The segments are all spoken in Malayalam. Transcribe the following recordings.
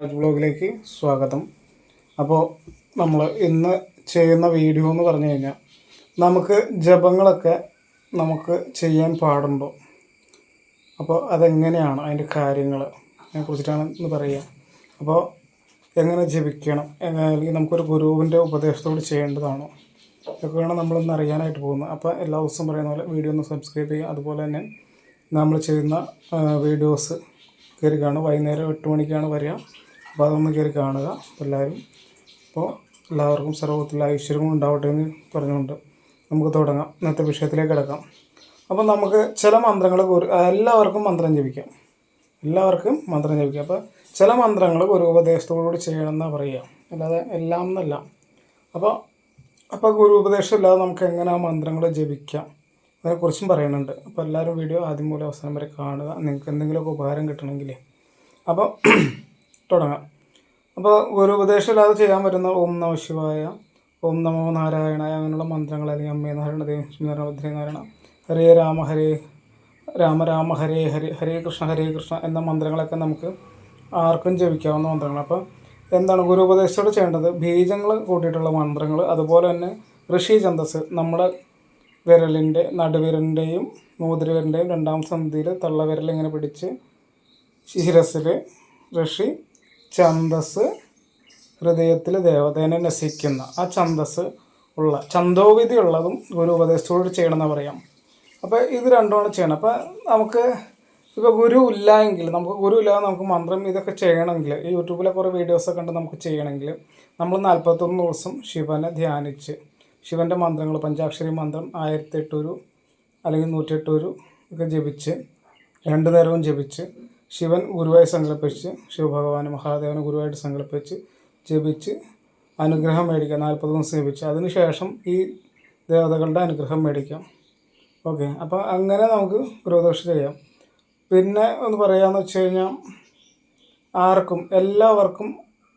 ബ്ലോഗിലേക്ക് സ്വാഗതം. അപ്പോൾ നമ്മൾ ഇന്ന് ചെയ്യുന്ന വീഡിയോ എന്ന് പറഞ്ഞു കഴിഞ്ഞാൽ നമുക്ക് ജപങ്ങളൊക്കെ നമുക്ക് ചെയ്യാൻ പാടുണ്ടോ? അപ്പോൾ അതെങ്ങനെയാണ് അതിന്റെ കാര്യങ്ങൾ അതിനെ കുറിച്ചിട്ടാണ് ഇന്ന് പറയുക അപ്പോൾ എങ്ങനെ ജപിക്കണം? അല്ലെങ്കിൽ നമുക്കൊരു ഗുരുവിന്റെ ഉപദേശത്തോട് ചെയ്യേണ്ടതാണോ? ഇതൊക്കെയാണ് നമ്മളിന്ന് അറിയാനായിട്ട് പോകുന്നത്. അപ്പോൾ എല്ലാ ദിവസവും പറയുന്ന പോലെ വീഡിയോ ഒന്ന് സബ്സ്ക്രൈബ് ചെയ്യുക. അതുപോലെ തന്നെ നമ്മൾ ചെയ്യുന്ന വീഡിയോസ് കയറി കാണും വൈകുന്നേരം എട്ട് മണിക്കാണ് വരിക. അപ്പോൾ അതൊന്ന് കയറി കാണുക എല്ലാവരും. അപ്പോൾ എല്ലാവർക്കും സർവത്തിൽ ഐശ്വര്യവും ഉണ്ടാവട്ടെ എന്ന് പറഞ്ഞുകൊണ്ട് നമുക്ക് തുടങ്ങാം. ഇന്നത്തെ വിഷയത്തിലേക്ക് കിടക്കാം. അപ്പോൾ നമുക്ക് ചില മന്ത്രങ്ങൾ എല്ലാവർക്കും മന്ത്രം ജപിക്കാം. എല്ലാവർക്കും മന്ത്രം ജപിക്കാം. അപ്പോൾ ചില മന്ത്രങ്ങൾ ഗുരു ഉപദേശത്തോടുകൂടി ചെയ്യണമെന്നാണ് പറയുക. അല്ലാതെ എല്ലാം എന്നല്ല. അപ്പോൾ അപ്പോൾ ഗുരു ഉപദേശം ഇല്ലാതെ നമുക്ക് എങ്ങനെ ആ മന്ത്രങ്ങൾ ജപിക്കാം? അതിനെക്കുറിച്ചും പറയുന്നുണ്ട്. അപ്പോൾ എല്ലാവരും വീഡിയോ ആദ്യം മുതൽ അവസാനം വരെ കാണുക. നിങ്ങൾക്ക് എന്തെങ്കിലുമൊക്കെ ഉപകാരം കിട്ടണമെങ്കിൽ. അപ്പോൾ തുടങ്ങാം. അപ്പോൾ ഒരു ഉപദേശം ഇല്ലാതെ ചെയ്യാൻ പറ്റുന്ന ഓം നമ ശിവായ ഓം നമോ നാരായണായ അങ്ങനെയുള്ള മന്ത്രങ്ങൾ അല്ലെങ്കിൽ അമ്മേ നാരായണ ദേവി നാരായണ ഹരേ രാമ ഹരേ രാമ രാമ ഹരേ ഹരേ ഹരേ കൃഷ്ണ ഹരേ കൃഷ്ണ എന്ന മന്ത്രങ്ങളൊക്കെ നമുക്ക് ആർക്കും ജപിക്കാവുന്ന മന്ത്രങ്ങൾ അപ്പോൾ എന്താണ് ഗുരു ഉപദേശത്തോട് ചെയ്യേണ്ടത്? ബീജങ്ങൾ കൂട്ടിയിട്ടുള്ള മന്ത്രങ്ങൾ അതുപോലെ തന്നെ ഋഷി ഛന്തസ് നമ്മുടെ വിരലിന്റെ നടുവിരലിന്റെയും മൂതിരവിരലിന്റെയും രണ്ടാം സന്ധിയിൽ തള്ളവിരൽ ഇങ്ങനെ പിടിച്ച് ശിരസിൽ ഋഷി ഛന്ദസ് ഹൃദയത്തിൽ ദേവതേനെ നശിക്കുന്ന ആ ഛന്ദസ് ഉള്ള ഛന്ദോവിധി ഉള്ളതും ഗുരു ഉപദേശത്തോട് ചെയ്യണമെന്ന് പറയാം. അപ്പോൾ ഇത് രണ്ടുമാണ് ചെയ്യണം. അപ്പോൾ നമുക്ക് ഇപ്പോൾ ഗുരു ഇല്ല എങ്കിൽ നമുക്ക് ഗുരു ഇല്ലാതെ നമുക്ക് മന്ത്രം ഇതൊക്കെ ചെയ്യണമെങ്കിൽ ഈ യൂട്യൂബിലെ കുറേ വീഡിയോസൊക്കെ കണ്ട് നമുക്ക് ചെയ്യണമെങ്കിൽ നമ്മൾ നാൽപ്പത്തൊന്ന് ദിവസം ശിവനെ ധ്യാനിച്ച് ശിവന്റെ മന്ത്രങ്ങൾ പഞ്ചാക്ഷരി മന്ത്രം ആയിരത്തെട്ടൂരു അല്ലെങ്കിൽ നൂറ്റെട്ടൂരു ഒക്കെ ജപിച്ച് രണ്ടു നേരവും ജപിച്ച് ശിവൻ ഗുരുവായി സങ്കല്പിച്ച് ശിവഭഗവാന് മഹാദേവനെ ഗുരുവായിട്ട് സങ്കല്പിച്ച് ജപിച്ച് അനുഗ്രഹം മേടിക്കാം നാൽപ്പത് ദിവസം ജപിച്ച്. അതിനുശേഷം ഈ ദേവതകളുടെ അനുഗ്രഹം മേടിക്കാം. ഓക്കെ അപ്പോൾ അങ്ങനെ നമുക്ക് ഗൃഹദോഷ ചെയ്യാം. പിന്നെ ഒന്ന് പറയാമെന്ന് വെച്ച് കഴിഞ്ഞാൽ ആർക്കും എല്ലാവർക്കും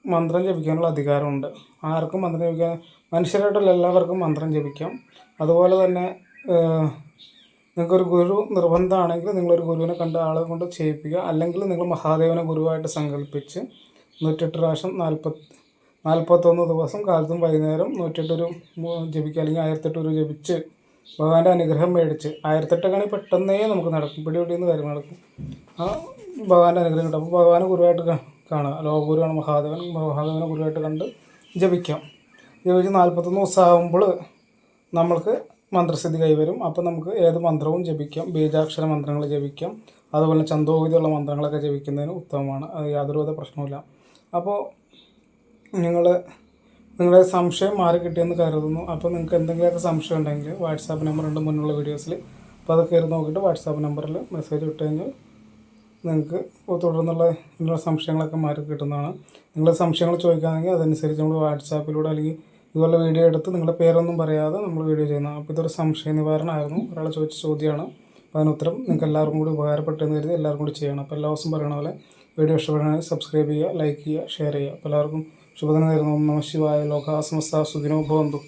മന്ത്രം ജപിക്കാനുള്ള അധികാരമുണ്ട്. ആർക്കും മന്ത്രം ജപിക്കാൻ മനുഷ്യരായിട്ടുള്ള എല്ലാവർക്കും മന്ത്രം ജപിക്കാം. അതുപോലെ തന്നെ നിങ്ങൾക്കൊരു ഗുരു നിർബന്ധമാണെങ്കിൽ നിങ്ങളൊരു ഗുരുവിനെ കണ്ട ആളെ കൊണ്ട് ചെയ്യിപ്പിക്കുക. അല്ലെങ്കിൽ നിങ്ങൾ മഹാദേവനെ ഗുരുവായിട്ട് സങ്കല്പിച്ച് നൂറ്റെട്ട് പ്രാവശ്യം നാൽപ്പത്തി നാൽപ്പത്തൊന്ന് ദിവസം കാലത്തും വൈകുന്നേരം നൂറ്റെട്ടൊരു ജപിക്കുക. അല്ലെങ്കിൽ ആയിരത്തെട്ട് ഒരു ജപിച്ച് ഭഗവാന്റെ അനുഗ്രഹം മേടിച്ച് ആയിരത്തെട്ടൊക്കെ ആണെങ്കിൽ പെട്ടെന്നേ നമുക്ക് നടക്കും. പിടി പിടിയെന്ന് കാര്യം നടക്കും ആ ഭഗവാന്റെ അനുഗ്രഹം കിട്ടും. അപ്പോൾ ഭഗവാനെ ഗുരുവായിട്ട് കാണുക. ലോകഗുരുവാണ് മഹാദേവൻ. മഹാദേവനെ ഗുരുവായിട്ട് കണ്ട് ജപിക്കാം. ജപിച്ച് നാൽപ്പത്തൊന്ന് ദിവസമാകുമ്പോൾ നമ്മൾക്ക് മന്ത്രസിദ്ധി കൈവരും. അപ്പോൾ നമുക്ക് ഏത് മന്ത്രവും ജപിക്കാം. ബീജാക്ഷര മന്ത്രങ്ങൾ ജപിക്കാം. അതുപോലെ ചന്തോവിധിയുള്ള മന്ത്രങ്ങളൊക്കെ ജപിക്കുന്നതിന് ഉത്തമമാണ്. അത് യാതൊരുവിധ പ്രശ്നമില്ല അപ്പോൾ നിങ്ങൾ നിങ്ങളുടെ സംശയം മാറി കിട്ടിയെന്ന് കരുതുന്നു. അപ്പോൾ നിങ്ങൾക്ക് എന്തെങ്കിലുമൊക്കെ സംശയം ഉണ്ടെങ്കിൽ വാട്സാപ്പ് നമ്പർ ഉണ്ട് മുന്നുള്ള വീഡിയോസിൽ. അപ്പോൾ അത് കയറി നോക്കിയിട്ട് വാട്സാപ്പ് നമ്പറിൽ മെസ്സേജ് ഇട്ട് കഴിഞ്ഞാൽ നിങ്ങൾക്ക് തുടർന്നുള്ള ഇതിനുള്ള സംശയങ്ങളൊക്കെ മാറി കിട്ടുന്നതാണ്. നിങ്ങളുടെ സംശയങ്ങൾ ചോദിക്കുകയാണെങ്കിൽ അതനുസരിച്ച് നമ്മൾ വാട്സാപ്പിലൂടെ അല്ലെങ്കിൽ ഇതുപോലെ വീഡിയോ എടുത്ത് നിങ്ങളുടെ പേരൊന്നും പറയാതെ നമ്മൾ വീഡിയോ ചെയ്യുന്നത് അപ്പോൾ ഇതൊരു സംശയ നിവാരണമായിരുന്നു. ഒരാൾ ചോദിച്ച ചോദ്യമാണ് അപ്പോൾ അതിനുത്തരം നിങ്ങൾക്ക് എല്ലാവർക്കും കൂടി ഉപകാരപ്പെട്ടെന്ന് കരുതി എല്ലാവർക്കും കൂടി ചെയ്യണം. അപ്പോൾ എല്ലാ ദിവസവും പറയണ പോലെ വീഡിയോ ഇഷ്ടപ്പെടുകയാണെങ്കിൽ സബ്സ്ക്രൈബ് ചെയ്യുക ലൈക്ക് ചെയ്യുക ഷെയർ ചെയ്യുക. അപ്പോൾ എല്ലാവർക്കും ശുഭദിനം നേരുന്നു. നമ ശിവായ. ലോകാസമസ്ത സുഖിനോ ഭവന്തു.